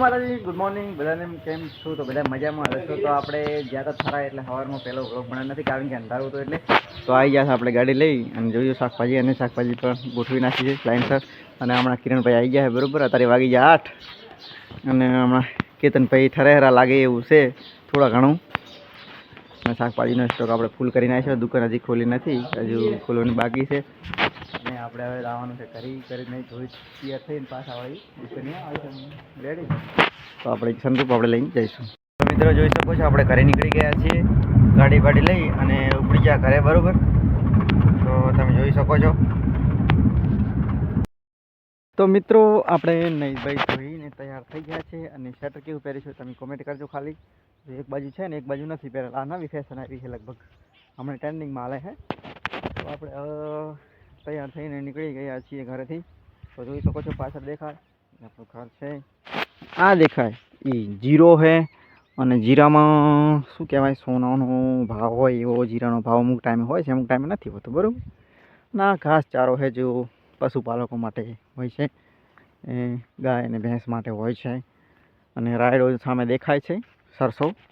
માતાજી good morning બધાને કેમ છું? તો બધા મજામાં હશો? તો આપણે જ્યાં તો થરા એટલે સવારમાં પહેલો વ્લોગ બનાવ નથી, કારણ કે અંધારું હતું એટલે. તો આવી ગયા આપણે ગાડી લઈ અને જોયું શાકભાજી અને શાકભાજી પણ ગોઠવી નાખી છે લાઈનસર અને હમણાં કિરણભાઈ આવી ગયા છે, બરાબર? અત્યારે વાગી ગયા આઠ. અને હમણાં કેતનભાઈ ઠરેહરા લાગે એવું છે, થોડા ઘણું. અને શાકભાજીનો સ્ટોક આપણે ફૂલ કરી નાખ્યો, દુકાન હજી ખોલી નથી, હજુ ખોલવાની બાકી છે. આપણે હવે લાવવાનું છે, કરી કરી નહીં, ધોઈ, તૈયાર થઈને પાછા વળી આવી રેડી તો આપણે સંતુપ આપણે લઈને જઈશું. તો મિત્રો જોઈ શકો છો, આપણે ઘરે નીકળી ગયા છીએ. ગાડી બાડી લઈ અને ઉપડી ગયા ઘરે, બરાબર? તો તમે જોઈ શકો છો. તો મિત્રો, આપણે નહીં ભાઈ ધોઈને તૈયાર થઈ ગયા છે અને શર્ટ કેવું પહેરીશું તમે કોમેન્ટ કરજો ખાલી. એક બાજુ છે ને, એક બાજુ નથી પહેરેલા. આ નવી ફેશન આવી છે લગભગ. હમણાં ટ્રેન્ડિંગમાં હાલે છે તો આપણે તૈયાર થઈને નીકળી ગયા છીએ ઘરેથી. તો જોઈ શકો છો પાછળ દેખાય. આપણું ઘર છે. આ દેખાય. એ જીરો છે અને જીરામાં શું કહેવાય? સોનાનો ભાવ હોય એવો જીરાનો ભાવ અમુક ટાઈમે હોય છે, અમુક ટાઈમે નથી હોતો, બરાબર? ના ઘાસ ચારો છે જો પશુપાલકો માટે હોય છે. એ ગાય અને ભેંસ માટે હોય છે. અને રાયડો સામે દેખાય છે સરસો.